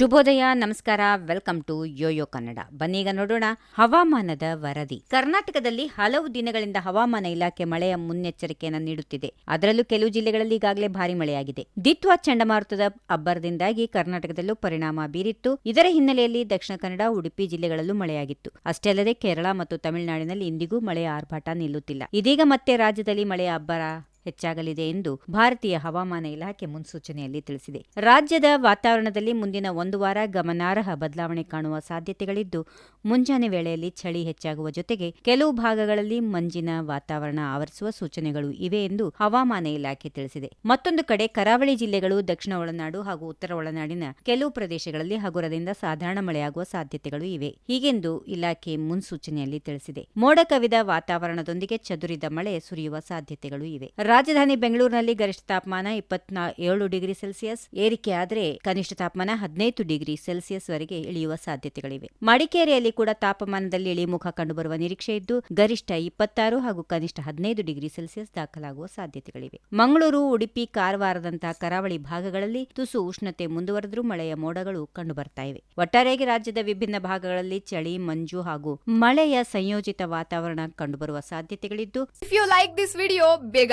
ಶುಭೋದಯ, ನಮಸ್ಕಾರ, welcome to YoYo Kannada. ಬನ್ನೀಗ ನೋಡೋಣ ಹವಾಮಾನದ ವರದಿ. ಕರ್ನಾಟಕದಲ್ಲಿ ಹಲವು ದಿನಗಳಿಂದ ಹವಾಮಾನ ಇಲಾಖೆ ಮಳೆಯ ಮುನ್ನೆಚ್ಚರಿಕೆಯನ್ನು ನೀಡುತ್ತಿದೆ. ಅದರಲ್ಲೂ ಕೆಲವು ಜಿಲ್ಲೆಗಳಲ್ಲಿ ಈಗಾಗಲೇ ಭಾರಿ ಮಳೆಯಾಗಿದೆ. ದಿತ್ವಾ ಚಂಡಮಾರುತದ ಅಬ್ಬರದಿಂದಾಗಿ ಕರ್ನಾಟಕದಲ್ಲೂ ಪರಿಣಾಮ ಬೀರಿತ್ತು. ಇದರ ಹಿನ್ನೆಲೆಯಲ್ಲಿ ದಕ್ಷಿಣ ಕನ್ನಡ, ಉಡುಪಿ ಜಿಲ್ಲೆಗಳಲ್ಲೂ ಮಳೆಯಾಗಿತ್ತು. ಅಷ್ಟೇ ಅಲ್ಲದೆ ಕೇರಳ ಮತ್ತು ತಮಿಳುನಾಡಿನಲ್ಲಿ ಇಂದಿಗೂ ಮಳೆಯ ಆರ್ಭಟ ನಿಲ್ಲುತ್ತಿಲ್ಲ. ಇದೀಗ ಮತ್ತೆ ರಾಜ್ಯದಲ್ಲಿ ಮಳೆಯ ಅಬ್ಬರ ಹೆಚ್ಚಾಗಲಿದೆ ಎಂದು ಭಾರತೀಯ ಹವಾಮಾನ ಇಲಾಖೆ ಮುನ್ಸೂಚನೆಯಲ್ಲಿ ತಿಳಿಸಿದೆ. ರಾಜ್ಯದ ವಾತಾವರಣದಲ್ಲಿ ಮುಂದಿನ ಒಂದು ವಾರ ಗಮನಾರ್ಹ ಬದಲಾವಣೆ ಕಾಣುವ ಸಾಧ್ಯತೆಗಳಿದ್ದು, ಮುಂಜಾನೆ ವೇಳೆಯಲ್ಲಿ ಚಳಿ ಹೆಚ್ಚಾಗುವ ಜೊತೆಗೆ ಕೆಲವು ಭಾಗಗಳಲ್ಲಿ ಮಂಜಿನ ವಾತಾವರಣ ಆವರಿಸುವ ಸೂಚನೆಗಳು ಇವೆ ಎಂದು ಹವಾಮಾನ ಇಲಾಖೆ ತಿಳಿಸಿದೆ. ಮತ್ತೊಂದು ಕಡೆ ಕರಾವಳಿ ಜಿಲ್ಲೆಗಳು ದಕ್ಷಿಣ ಒಳನಾಡು ಹಾಗೂ ಉತ್ತರ ಒಳನಾಡಿನ ಕೆಲವು ಪ್ರದೇಶಗಳಲ್ಲಿ ಹಗುರದಿಂದ ಸಾಧಾರಣ ಮಳೆಯಾಗುವ ಸಾಧ್ಯತೆಗಳು ಇವೆ. ಹೀಗೆಂದು ಇಲಾಖೆ ಮುನ್ಸೂಚನೆಯಲ್ಲಿ ತಿಳಿಸಿದೆ. ಮೋಡ ಕವಿದ ವಾತಾವರಣದೊಂದಿಗೆ ಚದುರಿದ ಮಳೆ ಸುರಿಯುವ ಸಾಧ್ಯತೆಗಳು ಇವೆ. ರಾಜಧಾನಿ ಬೆಂಗಳೂರಿನಲ್ಲಿ ಗರಿಷ್ಠ ತಾಪಮಾನ ಇಪ್ಪತ್ನಾ ಏಳು ಡಿಗ್ರಿ ಸೆಲ್ಸಿಯಸ್. ಏರಿಕೆಯಾದರೆ ಕನಿಷ್ಠ ತಾಪಮಾನ ಹದಿನೈದು ಡಿಗ್ರಿ ಸೆಲ್ಸಿಯಸ್ ವರೆಗೆ ಇಳಿಯುವ ಸಾಧ್ಯತೆಗಳಿವೆ. ಮಡಿಕೇರಿಯಲ್ಲಿ ಕೂಡ ತಾಪಮಾನದಲ್ಲಿ ಇಳಿಮುಖ ಕಂಡುಬರುವ ನಿರೀಕ್ಷೆ ಇದ್ದು, ಗರಿಷ್ಠ ಇಪ್ಪತ್ತಾರು ಹಾಗೂ ಕನಿಷ್ಠ ಹದಿನೈದು ಡಿಗ್ರಿ ಸೆಲ್ಸಿಯಸ್ ದಾಖಲಾಗುವ ಸಾಧ್ಯತೆಗಳಿವೆ. ಮಂಗಳೂರು, ಉಡುಪಿ, ಕಾರವಾರದಂತಹ ಕರಾವಳಿ ಭಾಗಗಳಲ್ಲಿ ತುಸು ಉಷ್ಣತೆ ಮುಂದುವರೆದರೂ ಮಳೆಯ ಮೋಡಗಳು ಕಂಡುಬರ್ತಾ ಇವೆ. ಒಟ್ಟಾರೆಯಾಗಿ ರಾಜ್ಯದ ವಿಭಿನ್ನ ಭಾಗಗಳಲ್ಲಿ ಚಳಿ, ಮಂಜು ಹಾಗೂ ಮಳೆಯ ಸಂಯೋಜಿತ ವಾತಾವರಣ ಕಂಡುಬರುವ ಸಾಧ್ಯತೆಗಳಿದ್ದು if you like this video ಬೇಗ